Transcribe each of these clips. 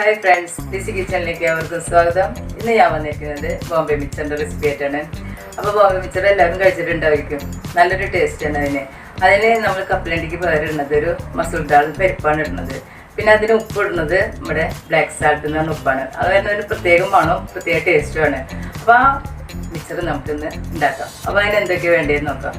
Hi friends DC കിച്ചണിലേക്ക് അവർക്കും സ്വാഗതം. ഇന്ന് ഞാൻ വന്നിരിക്കുന്നത് ബോംബെ മിച്ചറിന്റെ റെസിപ്പി ആയിട്ടാണ്. അപ്പോൾ ബോംബെ മിച്ചർ എല്ലാവരും കഴിച്ചിട്ടുണ്ടായിരിക്കും. നല്ലൊരു ടേസ്റ്റാണ് അതിന്. അതിന് നമ്മൾ കപ്പലണ്ടിക്ക് പകരുന്നത് ഒരു മസൂർ ദാൾ പരിപ്പാണ് ഇടുന്നത്. പിന്നെ അതിന് ഉപ്പ് ഇടുന്നത് നമ്മുടെ ബ്ലാക്ക് സാൾട്ട് എന്ന് പറഞ്ഞ ഉപ്പാണ്. അത് തന്നെ ഒരു പ്രത്യേകം മണോ പ്രത്യേക ടേസ്റ്റുമാണ് അപ്പോൾ ആ മിക്സർ നമുക്കിന്ന് ഉണ്ടാക്കാം. അപ്പോൾ അതിന് എന്തൊക്കെയാണ് വേണ്ടതെന്ന് നോക്കാം.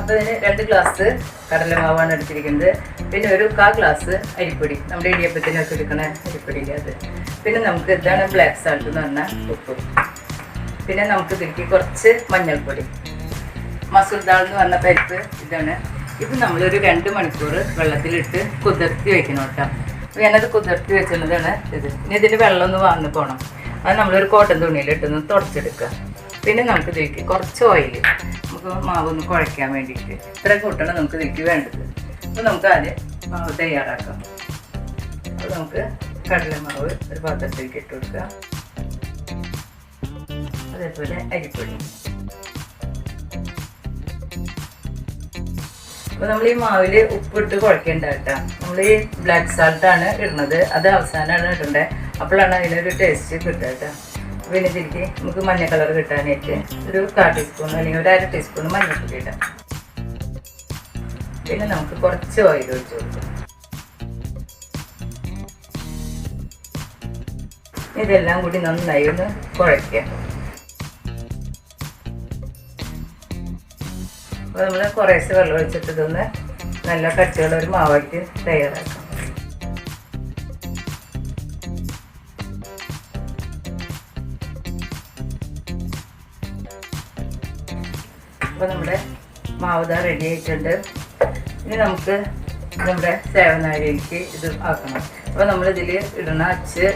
അപ്പോൾ അതിന് രണ്ട് ഗ്ലാസ് കടലമാവാണ് എടുത്തിരിക്കുന്നത്. പിന്നെ ഒരു കാ ഗ്ലാസ് അരിപ്പൊടി. നമ്മുടെ ഇടിയപ്പത്തിനൊക്കെ എടുക്കുന്ന അരിപ്പൊടിയില്ല അത്. പിന്നെ നമുക്ക് ഇതാണ് ബ്ലാക്ക് സാൾട്ട് എന്ന് പറഞ്ഞ ഉപ്പ്. പിന്നെ നമുക്ക് ഇതിലേക്ക് കുറച്ച് മഞ്ഞൾപ്പൊടി. മസൂർ ദാൾ എന്ന് പറഞ്ഞ പരിപ്പ് ഇതാണ്. ഇത് നമ്മളൊരു രണ്ട് മണിക്കൂർ വെള്ളത്തിലിട്ട് കുതിർത്തി വെക്കണം കേട്ടോ. ഞാനത് കുതിർത്തി വെച്ചുള്ളതാണ് ഇത്. ഇനി ഇതിന് വെള്ളം ഒന്ന് വാങ്ങി പോകണം അത് നമ്മളൊരു കോട്ടൺ തുണിയിലിട്ടൊന്ന് തുടച്ചെടുക്കുക. പിന്നെ നമുക്ക് ഇതിലേക്ക് കുറച്ച് ഓയിൽ നമുക്ക് മാവ് ഒന്ന് കുഴയ്ക്കാൻ വേണ്ടിയിട്ട്. ഇത്ര കൂട്ടണം നമുക്ക് ഇതിലേക്ക് വേണ്ടത്. അപ്പോൾ നമുക്ക് മാവ് തയ്യാറാക്കാം. അപ്പോൾ നമുക്ക് കടലമാവ് ഒരു പാത്രത്തിലേക്ക് ഇട്ട് കൊടുക്കുക. അതേപോലെ അരിപ്പൊടി. അപ്പോൾ നമ്മൾ ഈ മാവിൽ ഉപ്പിട്ട് കുഴക്കേണ്ട കേട്ടോ. നമ്മൾ ഈ ബ്ലാക്ക് സാൾട്ട് ആണ് ഇടുന്നത്. അത് അവസാനമാണ് ഇടേണ്ടത് അപ്പോഴാണ് അതിനൊരു ടേസ്റ്റ് കിട്ടുക കേട്ടോ. പിന്നെ ഇതിലേക്ക് നമുക്ക് മഞ്ഞ കളർ കിട്ടാനായിട്ട് ഒരു കാ ടീസ്പൂൺ അല്ലെങ്കിൽ ഒരു അര ടീസ്പൂൺ മഞ്ഞൾപ്പൊടി ഇടാം. പിന്നെ നമുക്ക് കുറച്ച് ഓയിൽ ഒഴിച്ച് കൊടുക്കാം. ഇതെല്ലാം കൂടി നന്നായി ഒന്ന് കുഴയ്ക്കുക. അപ്പോൾ നമ്മൾ കുറേശ്ശെ വെള്ളം ഒഴിച്ചിട്ട് ഇതൊന്ന് നല്ല കട്ടിയുള്ള ഒരു മാവായിട്ട് തയ്യാറാക്കാം. അപ്പോൾ നമ്മുടെ മാവുത റെഡി ആയിട്ടുണ്ട്. ഇനി നമുക്ക് നമ്മുടെ സേവനാരിക്ക് ഇത് ആക്കണം. അപ്പോൾ നമ്മളിതിൽ ഇടുന്ന അച്ച്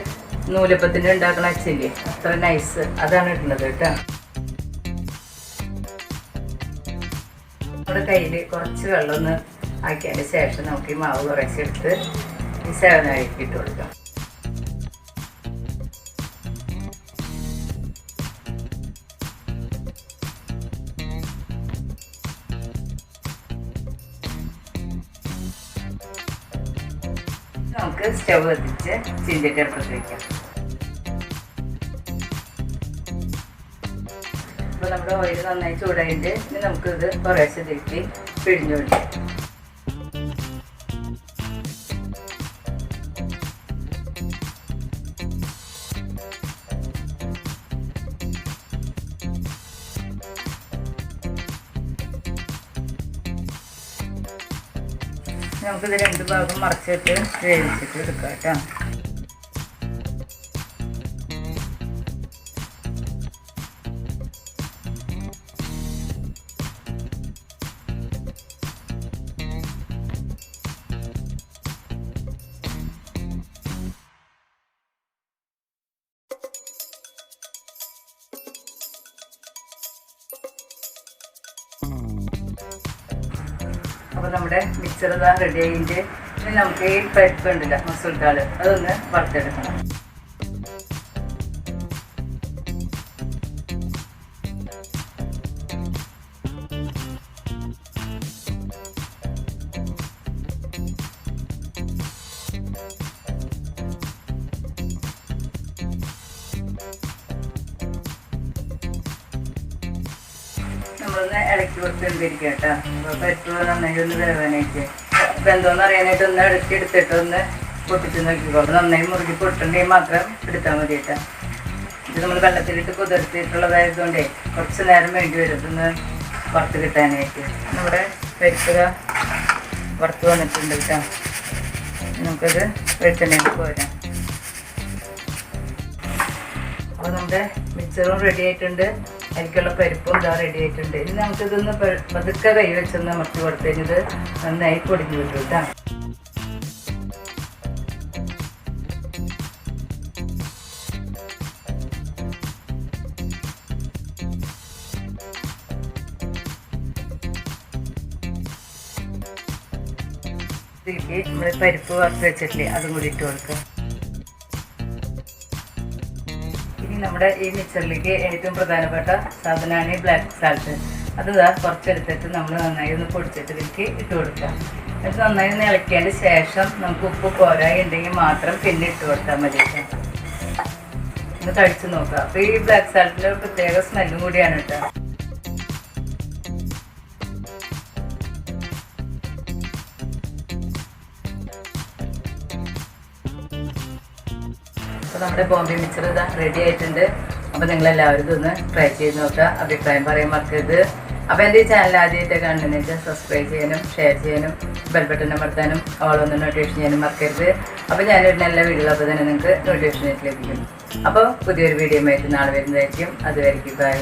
നൂലപ്പത്തിന്റെ ഉണ്ടാക്കുന്ന അച്ചില്ലേ? അത്ര നൈസ് അതാണ് ഇടുന്നത് കേട്ടോ. നമ്മുടെ കയ്യിൽ കുറച്ച് വെള്ളം ഒന്ന് ആക്കിയതിന് ശേഷം നമുക്ക് ഈ മാവ് കുറച്ചെടുത്ത് ഈ സേവനാരിക്ക് ഇട്ട് കൊടുക്കാം. നമുക്ക് സ്റ്റവ് കത്തിച്ച് ചീഞ്ചട്ടി അടുപ്പത്ത് വയ്ക്കാം അപ്പോൾ നമ്മുടെ ഓയിൽ നന്നായി ചൂടായിട്ട് ഇനി നമുക്കിത് കുറേശ്ശെ തിരുത്തി പിഴിഞ്ഞു കൊടുക്കാം. നമുക്കിത് രണ്ട് ഭാഗം മറച്ചിട്ട് വേവിച്ചിട്ട് എടുക്കാം കേട്ടോ. അപ്പോൾ നമ്മുടെ മിക്സർ ഇതാ റെഡി ആയിട്ട്. ഇനി നമുക്ക് ഈ പരിപ്പ് ഉണ്ടല്ലോ മസൂർ ദാൾ അതൊന്ന് വറുത്തെടുക്കണം. നമ്മളൊന്ന് ഇളക്കി കൊടുത്തിരിക്കുക കേട്ടോ. അപ്പോൾ പരിപ്പ് നന്നായി ഒന്ന് വേവാനായിട്ട്. അപ്പോൾ എന്തോന്ന് അറിയാനായിട്ട് ഒന്ന് ഇടയ്ക്ക് എടുത്തിട്ട് ഒന്ന് പൊട്ടിച്ച് നോക്കിക്കോളൂ നന്നായി മുറുകി പൊട്ടുണ്ടെങ്കിൽ മാത്രം എടുത്താൽ മതി കേട്ടോ. ഇത് നമ്മൾ വെള്ളത്തിലിട്ട് കുതിർത്തിട്ടുള്ളതായതുകൊണ്ടേ കുറച്ച് നേരം വേണ്ടി വരും. ഇതൊന്ന് കിട്ടാനായിട്ട്. നമ്മുടെ പരിപ്പ് പുറത്ത് വന്നിട്ടുണ്ട് കേട്ടോ. നമുക്കത് വെളിച്ചെണ്ണയിൽ പോരാം. അപ്പോൾ നമ്മുടെ മിക്സറും റെഡി ആയിട്ടുണ്ട്. അതിലേക്കുള്ള പരിപ്പും ഇതാ റെഡി ആയിട്ടുണ്ട്. ഇനി നമുക്കിതൊന്ന് പതുക്കെ കൈ വെച്ചൊന്ന് അമർത്തി കൊടുത്തുകഴിഞ്ഞത് നന്നായി പൊടിഞ്ഞു കിട്ടും കേട്ടോ ഇതിലേക്ക് നമ്മൾ പരിപ്പ് വറുത്ത് വെച്ചിട്ടില്ലേ അതും കൂടി ഇട്ട് കൊടുക്കുക ഇനി നമ്മുടെ ഈ മിക്സറിലേക്ക് ഏറ്റവും പ്രധാനപ്പെട്ട സാധനമാണ് ഈ ബ്ലാക്ക് സാൾട്ട് അത് ഇതാ കുറച്ചെടുത്തിട്ട് നമ്മൾ നന്നായി ഒന്ന് പൊടിച്ചിട്ട് ഇതിലേക്ക് ഇട്ട് കൊടുക്കുക എന്നിട്ട് നന്നായി ഒന്ന് ഇളക്കിയതിന് ശേഷം നമുക്ക് ഉപ്പ് പോരായി ഉണ്ടെങ്കിൽ മാത്രം പിന്നെ ഇട്ട് കൊടുത്താൽ മതി ഒന്ന് കഴിച്ചു നോക്കാം. അപ്പോൾ ഈ ബ്ലാക്ക് സാൾട്ടിന്റെ പ്രത്യേക സ്മെല്ലും കൂടിയാണ് കേട്ടോ. അപ്പോൾ നമ്മുടെ ബോംബെ മിക്സർ ഇതാ റെഡി ആയിട്ടുണ്ട്. അപ്പോൾ നിങ്ങൾ എല്ലാവരും ഇതൊന്ന് ട്രൈ ചെയ്ത് നോക്കുക. അഭിപ്രായം പറയാൻ മറക്കരുത്. അപ്പോൾ എന്റെ ഈ ചാനൽ ആദ്യമായിട്ട് കണ്ടെന്നുവെച്ചാൽ വെച്ചാൽ സബ്സ്ക്രൈബ് ചെയ്യാനും ഷെയർ ചെയ്യാനും ബെൽ ബട്ടൺ അമർത്താനും ഓളൊന്ന് നോട്ടിഫിക്കേഷൻ ചെയ്യാനും മറക്കരുത്. അപ്പോൾ ഞാനൊരു നല്ല വീഡിയോ അപ്പോൾ തന്നെ നിങ്ങൾക്ക് നോട്ടിഫിക്കേഷൻ ലഭിക്കും. അപ്പോൾ പുതിയൊരു വീഡിയോ ആയിട്ട് നാളെ വരുന്നതായിരിക്കും. അതുവരെയ്ക്കും ബൈ